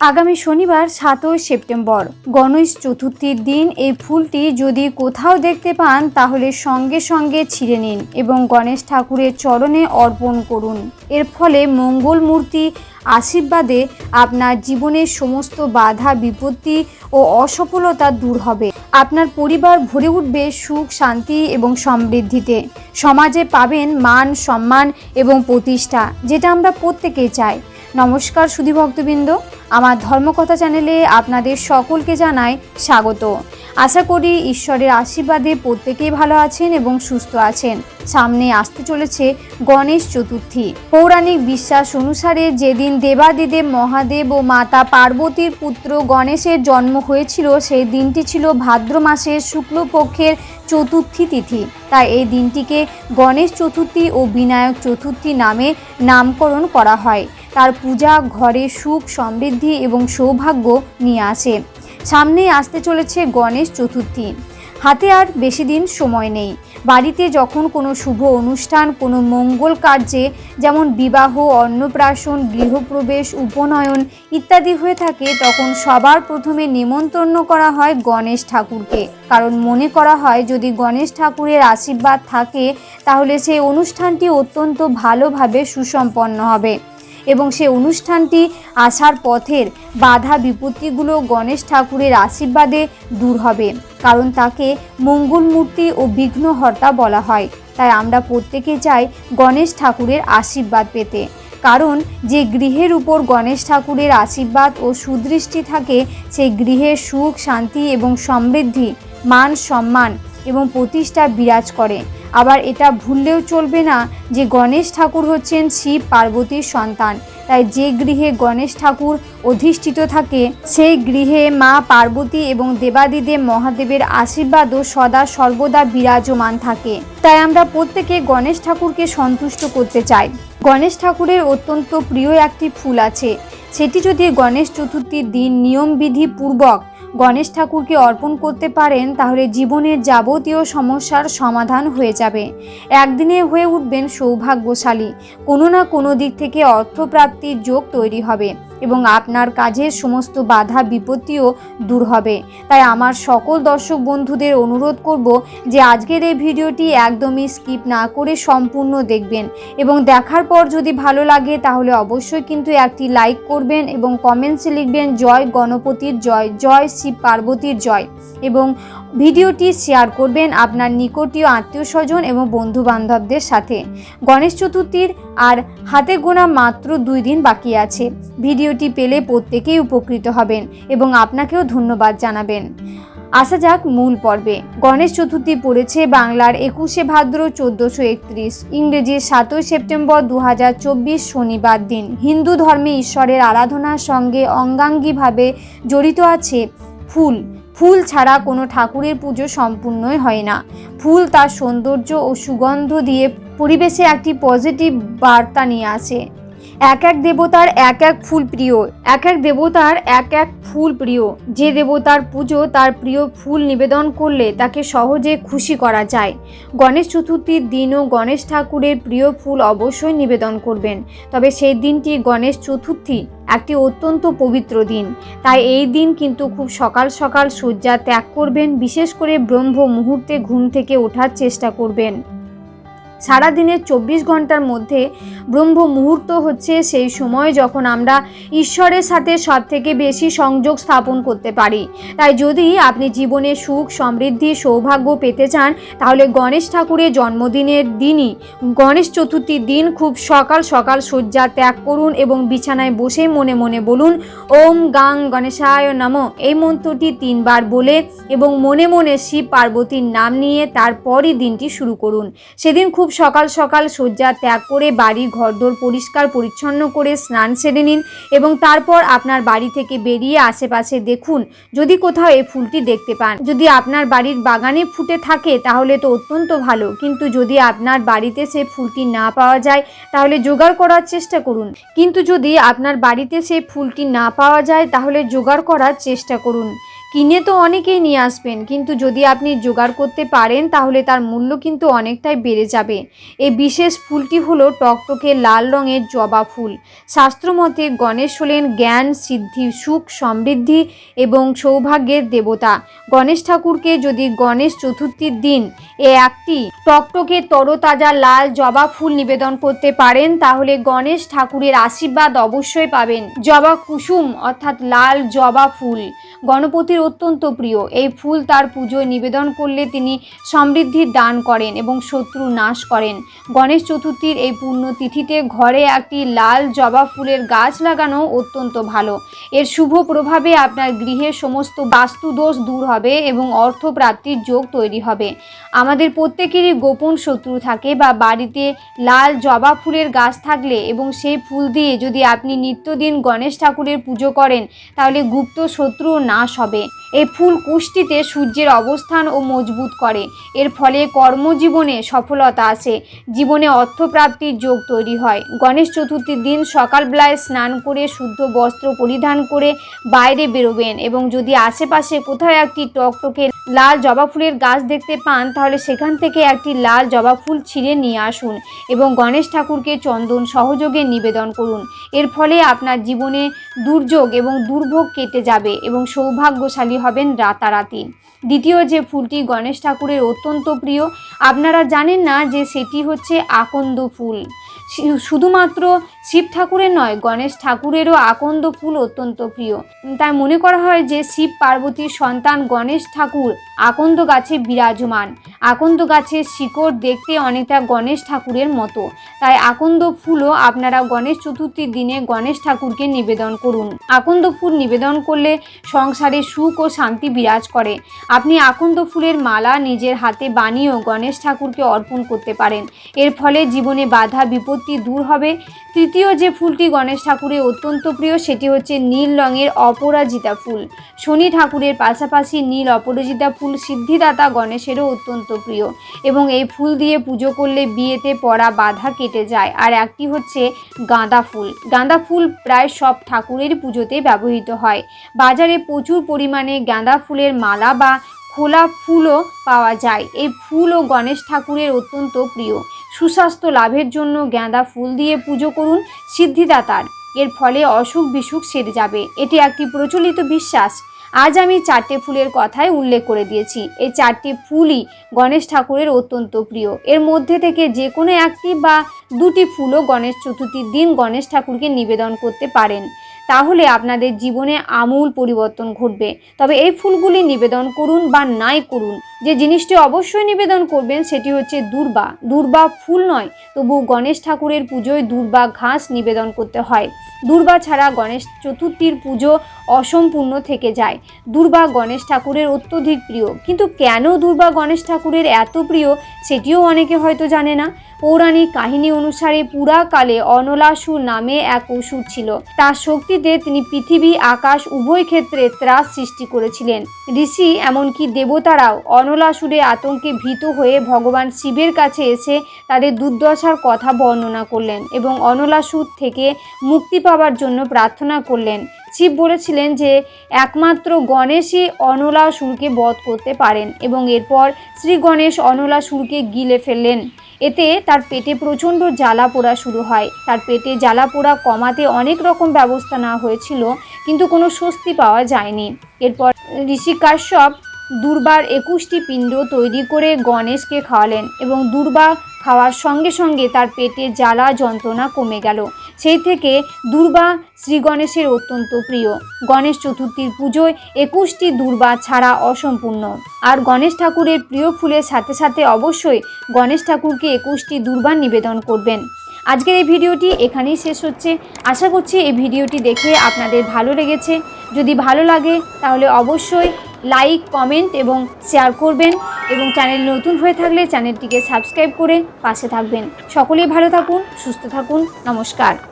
আগামী শনিবার সাতই সেপ্টেম্বর গণেশ চতুর্থীর দিন এই ফুলটি যদি কোথাও দেখতে পান, তাহলে সঙ্গে সঙ্গে ছিঁড়ে নিন এবং গণেশ ঠাকুরের চরণে অর্পণ করুন। এর ফলে মঙ্গল মূর্তি আশীর্বাদে আপনার জীবনের সমস্ত বাধা, বিপত্তি ও অসফলতা দূর হবে। আপনার পরিবার ভরে উঠবে সুখ, শান্তি এবং সমৃদ্ধিতে। সমাজে পাবেন মান, সম্মান এবং প্রতিষ্ঠা, যেটা আমরা প্রত্যেকেই চাই। নমস্কার সুধী ভক্তবৃন্দ। আমার ধর্মকথা চ্যানেলে আপনাদের সকলকে জানাই স্বাগত। আশা করি ঈশ্বরের আশীর্বাদে প্রত্যেকেই ভালো আছেন এবং সুস্থ আছেন। সামনে আসতে চলেছে গণেশ চতুর্থী। পৌরাণিক বিশ্বাস অনুসারে যেদিন দেবাদিদেব মহাদেব ও মাতা পার্বতীর পুত্র গণেশের জন্ম হয়েছিল, সেই দিনটি ছিল ভাদ্র মাসের শুক্লপক্ষের চতুর্থী তিথি। তাই এই দিনটিকে গণেশ চতুর্থী ও বিনায়ক চতুর্থী নামে নামকরণ করা হয়। তার পূজা, ঘরে সুখ, সমৃদ্ধি এবং সৌভাগ্য নিয়ে আসে। সামনেই আসতে চলেছে গণেশ চতুর্থী। হাতে আর বেশি দিন সময় নেই। বাড়িতে যখন কোনো শুভ অনুষ্ঠান, কোনো মঙ্গল কার্যে, যেমন বিবাহ, অন্নপ্রাশন, গৃহপ্রবেশ, উপনয়ন ইত্যাদি হয়ে থাকে, তখন সবার প্রথমে নেমন্তন্ন করা হয় গণেশ ঠাকুরকে। কারণ মনে করা হয়, যদি গণেশ ঠাকুরের আশীর্বাদ থাকে, তাহলে সেই অনুষ্ঠানটি অত্যন্ত ভালোভাবে সুসম্পন্ন হবে। এবং সে অনুষ্ঠানটি আসার পথের বাধা বিপত্তিগুলো গণেশ ঠাকুরের আশীর্বাদে দূর হবে, কারণ তাকে মঙ্গল মূর্তি ও বিঘ্নহর্তা বলা হয়। তাই আমরা প্রত্যেকে চাই গণেশ ঠাকুরের আশীর্বাদ পেতে। কারণ যে গৃহের উপর গণেশ ঠাকুরের আশীর্বাদ ও সুদৃষ্টি থাকে, সেই গৃহে সুখ, শান্তি এবং সমৃদ্ধি, মান সম্মান এবং প্রতিষ্ঠা বিরাজ করে। আবার এটা ভুললেও চলবে না যে গণেশ ঠাকুর হচ্ছেন শিব পার্বতীর সন্তান। তাই যে গৃহে গণেশ ঠাকুর অধিষ্ঠিত থাকে, সেই গৃহে মা পার্বতী এবং দেবাদিদেব মহাদেবের আশীর্বাদও সদা সর্বদা বিরাজমান থাকে। তাই আমরা প্রত্যেকে গণেশ ঠাকুরকে সন্তুষ্ট করতে চাই। গণেশ ঠাকুরের অত্যন্ত প্রিয় একটি ফুল আছে। সেটি যদি গণেশ চতুর্থীর দিন নিয়মবিধি পূর্বক গণেশ ঠাকুরকে অর্পণ করতে পারেন, তাহলে জীবনের যাবতীয় সমস্যার সমাধান হয়ে যাবে। একদিনে হয়ে উঠবেন সৌভাগ্যশালী। কোনো না কোনো দিক থেকে অর্থপ্রাপ্তির যোগ তৈরি হবে। এবং আপনার কাজের সমস্ত বাধা, বিপত্তিও দূর হবে। তাই আমার সকল দর্শক বন্ধুদের অনুরোধ করব যে আজকের এই ভিডিওটি একদমই স্কিপ না করে সম্পূর্ণ দেখবেন এবং দেখার পর যদি ভালো লাগে তাহলে অবশ্যই কিন্তু একটি লাইক করবেন এবং কমেন্টসে লিখবেন, জয় গণপতির জয় জয় শিব পার্বতীর জয়। এবং ভিডিওটি শেয়ার করবেন আপনার নিকটীয় আত্মীয় স্বজন এবং বন্ধু বান্ধবদের সাথে। গণেশ চতুর্থীর আর হাতে গোনা মাত্র দুই দিন বাকি আছে। ভিডিওটি পেলে প্রত্যেকেই উপকৃত হবেন এবং আপনাকেও ধন্যবাদ জানাবেন। আসা যাক মূল পর্বে। গণেশ চতুর্থী পড়েছে বাংলার একুশে ভাদ্র চোদ্দোশো একত্রিশ। ইংরেজির সাতই সেপ্টেম্বর দু হাজার চব্বিশ শনিবার দিন। হিন্দু ধর্মে ঈশ্বরের আরাধনার সঙ্গে অঙ্গাঙ্গিভাবে জড়িত আছে ফুল। ফুল ছাড়া কোনো ঠাকুরের পুজো সম্পূর্ণই হয় না। ফুল তার সৌন্দর্য ও সুগন্ধ দিয়ে পরিবেশে একটি পজিটিভ বার্তা নিয়ে আসে। এক এক দেবতার এক এক ফুল প্রিয়, এক এক দেবতার এক এক ফুল প্রিয়। যে দেবতার পুজো তার প্রিয় ফুল নিবেদন করলে তাকে সহজে খুশি করা যায়। গণেশ চতুর্থীর দিনও গণেশ ঠাকুরের প্রিয় ফুল অবশ্যই নিবেদন করবেন। তবে সেই দিনটি গণেশ চতুর্থী একটি অত্যন্ত পবিত্র দিন। তাই এই দিন কিন্তু খুব সকাল সকাল শয্যা ত্যাগ করবেন, বিশেষ করে ব্রহ্ম মুহূর্তে ঘুম থেকে ওঠার চেষ্টা করবেন। সারাদিনের চব্বিশ ঘণ্টার মধ্যে ব্রহ্ম মুহূর্ত হচ্ছে সেই সময় যখন আমরা ঈশ্বরের সাথে সব থেকে বেশি সংযোগ স্থাপন করতে পারি। তাই যদি আপনি জীবনে সুখ, সমৃদ্ধি, সৌভাগ্য পেতে চান, তাহলে গণেশ ঠাকুরের জন্মদিনের দিনই, গণেশ চতুর্থীর দিন খুব সকাল সকাল শয্যা ত্যাগ করুন এবং বিছানায় বসে মনে মনে বলুন, ওম গাং গণেশায় নম। এই মন্ত্রটি তিনবার বলে এবং মনে মনে শিব পার্বতীর নাম নিয়ে তারপরই দিনটি শুরু করুন। সেদিন খুব সকাল সকাল শয্যা ত্যাগ করে বাড়ি, ঘরদোর পরিষ্কার পরিচ্ছন্ন করে স্নান সেরে নিন এবং তারপর আপনার বাড়ি থেকে বেরিয়ে আশেপাশে দেখুন, যদি কোথাও এই ফুলটি দেখতে পান। যদি আপনার বাড়ির বাগানে ফুটে থাকে তাহলে তো অত্যন্ত ভালো, কিন্তু যদি আপনার বাড়িতে সে ফুলটি না পাওয়া যায় তাহলে জোগাড় করার চেষ্টা করুন। কিন্তু যদি আপনার বাড়িতে সেই ফুলটি না পাওয়া যায় তাহলে জোগাড় করার চেষ্টা করুন। কিনে তো অনেকেই নিয়ে আসবেন, কিন্তু যদি আপনি জোগাড় করতে পারেন, তাহলে তার মূল্য কিন্তু অনেকটাই বেড়ে যাবে। এই বিশেষ ফুলটি হলো টকটকে লাল রঙের জবা ফুল। শাস্ত্রমতে গণেশ হলেন জ্ঞান, সিদ্ধি, সুখ, সমৃদ্ধি এবং সৌভাগ্যের দেবতা। গণেশ ঠাকুরকে যদি গণেশ চতুর্থীর দিন এ একটি টকটকে তরতাজা লাল জবা ফুল নিবেদন করতে পারেন, তাহলে গণেশ ঠাকুরের আশীর্বাদ অবশ্যই পাবেন। জবা কুসুম অর্থাৎ লাল জবা ফুল। গণপতির অত্যন্ত প্রিয়। এই ফুল তার পুজোয় নিবেদন করলে তিনি সমৃদ্ধির দান করেন এবং শত্রু নাশ করেন। গণেশ চতুর্থীর এই পুণ্যতিথিতে ঘরে একটি লাল জবা ফুলের গাছ লাগানো অত্যন্ত ভালো। এর শুভ প্রভাবে আপনার গৃহের সমস্ত বাস্তুদোষ দূর হবে এবং অর্থপ্রাপ্তির যোগ তৈরি হবে। আমাদের প্রত্যেকেরই গোপন শত্রু থাকে বা বাড়িতে লাল জবা ফুলের গাছ থাকলে এবং সেই ফুল দিয়ে যদি আপনি নিত্যদিন গণেশ ঠাকুরের পুজো করেন, তাহলে গুপ্ত শত্রু নাশ হবে। はい。এই ফুল কুষ্টিতে সূর্যের অবস্থান ও মজবুত করে। এর ফলে কর্মজীবনে সফলতা আসে। জীবনে অর্থপ্রাপ্তির যোগ তৈরি হয়। গণেশ চতুর্থীর দিন সকালবেলায় স্নান করে শুদ্ধ বস্ত্র পরিধান করে বাইরে বেরোবেন এবং যদি আশেপাশে কোথাও একটি টকটকে লাল জবা ফুলের গাছ দেখতে পান, তাহলে সেখান থেকে একটি লাল জবা ফুল ছিঁড়ে নিয়ে আসুন এবং গণেশ ঠাকুরকে চন্দন সহযোগে নিবেদন করুন। এর ফলে আপনার জীবনে দুর্যোগ এবং দুর্ভোগ কেটে যাবে এবং সৌভাগ্যশালী হবেন রাতারাতি। দ্বিতীয় যে ফুলটি গণেশ ঠাকুরের অত্যন্ত প্রিয়, আপনারা জানেন না যে সেটি হচ্ছে আকন্দ ফুল। শুধুমাত্র শিব ঠাকুরের নয়, গণেশ ঠাকুরেরও আকন্দ ফুল অত্যন্ত প্রিয়। তাই মনে করা হয় যে শিব পার্বতীর সন্তান গণেশ ঠাকুর আকন্দ গাছে বিরাজমান। আকন্দ গাছের শিকড় দেখতে অনেকটা গণেশ ঠাকুরের মতো। তাই আকন্দ ফুলও আপনারা গণেশ চতুর্থীর দিনে গণেশ ঠাকুরকে নিবেদন করুন। আকন্দ ফুল নিবেদন করলে সংসারে সুখ ও শান্তি বিরাজ করে। আপনি আকন্দ ফুলের মালা নিজের হাতে বানিয়েও গণেশ ঠাকুরকে অর্পণ করতে পারেন। এর ফলে জীবনে বাধা বিপত্তি দূর হবে। তৃতীয় যে ফুলটি গণেশ ঠাকুরের অত্যন্ত প্রিয়, সেটি হচ্ছে নীল রঙের অপরাজিতা ফুল। শনি ঠাকুরের পাশাপাশি নীল অপরাজিতা ফুল সিদ্ধিদাতা গণেশেরও অত্যন্ত প্রিয়। এবং এই ফুল দিয়ে পুজো করলে বিয়েতে পড়া বাধা কেটে যায়। আর একটি হচ্ছে গাঁদা ফুল। গাঁদা ফুল প্রায় সব ঠাকুরের পুজোতে ব্যবহৃত হয়। বাজারে প্রচুর পরিমাণে গাঁদা ফুলের মালা বা খোলা ফুলও পাওয়া যায়। এই ফুলও গণেশ ঠাকুরের অত্যন্ত প্রিয়। সুস্বাস্থ্য লাভের জন্য গাঁদা ফুল দিয়ে পুজো করুন সিদ্ধিদাতার। এর ফলে অসুখ বিসুখ সেরে যাবে। এটি একটি প্রচলিত বিশ্বাস। আজ আমি চারটে ফুলের কথাই উল্লেখ করে দিয়েছি। এই চারটি ফুলই গণেশ ঠাকুরের অত্যন্ত প্রিয়। এর মধ্যে থেকে যে কোনো একটি বা দুটি ফুলও গণেশ চতুর্থীর দিন গণেশ ঠাকুরকে নিবেদন করতে পারেন। তাহলে আপনাদের জীবনে আমূল পরিবর্তন ঘটবে। তবে এই ফুলগুলি নিবেদন করুন বা নাই করুন, যে জিনিসটি অবশ্যই নিবেদন করবেন সেটি হচ্ছে দুর্বা। দুর্বা ফুল নয়, তবু গণেশ ঠাকুরের পুজোয় দুর্বা ঘাস নিবেদন করতে হয়। দুর্বা ছাড়া গণেশ চতুর্থীর পুজো অসম্পূর্ণ থেকে যায়। দুর্বা গণেশ ঠাকুরের অত্যধিক প্রিয়। কিন্তু কেন দুর্বা গণেশ ঠাকুরের এত প্রিয়, সেটিও অনেকে হয়তো জানে না। পৌরাণিক কাহিনী অনুসারে পুরাকালে অনলাসুর নামে এক অসুর ছিল। তার শক্তিতে তিনি পৃথিবী, আকাশ, উভয় ক্ষেত্রে ত্রাস সৃষ্টি করেছিলেন। ঋষি এমনকি দেবতারাও অনলাসুরে আতঙ্কে ভীত হয়ে ভগবান শিবের কাছে এসে তাদের দুর্দশার কথা বর্ণনা করলেন এবং অনলাসুর থেকে মুক্তি পাওয়ার জন্য প্রার্থনা করলেন। শিব বলেছিলেন যে একমাত্র গণেশই অনলাসুরকে বধ করতে পারেন এবং এরপর শ্রী গণেশ অনলাসুরকে গিলে ফেললেন। এতে তার পেটে প্রচণ্ড জ্বালা পোড়া শুরু হয়। তার পেটে জ্বালা পোড়া কমাতে অনেক রকম ব্যবস্থা নেওয়া হয়েছিল, কিন্তু কোনো স্বস্তি পাওয়া যায়নি। এরপর ঋষি কাশ্যপ দুর্বার একুশটি পিণ্ড তৈরি করে গণেশকে খাওয়ালেন এবং দুর্বা খাওয়ার সঙ্গে সঙ্গে তার পেটে জ্বালা যন্ত্রণা কমে গেল। সেই থেকে দুর্বা শ্রী গণেশের অত্যন্ত প্রিয়। গণেশ চতুর্থীর পুজোয় একুশটি দুর্বা ছাড়া অসম্পূর্ণ। আর গণেশ ঠাকুরের প্রিয় ফুলের সাথে সাথে অবশ্যই গণেশ ঠাকুরকে একুশটি দুর্বা নিবেদন করবেন। আজকের এই ভিডিওটি এখানেই শেষ হচ্ছে। আশা করছি এই ভিডিওটি দেখে আপনাদের ভালো লেগেছে। যদি ভালো লাগে তাহলে অবশ্যই লাইক, কমেন্ট এবং শেয়ার করবেন এবং চ্যানেল নতুন হয়ে থাকলে চ্যানেলটিকে সাবস্ক্রাইব করে পাশে থাকবেন। সকলেই ভালো থাকুন, সুস্থ থাকুন। নমস্কার।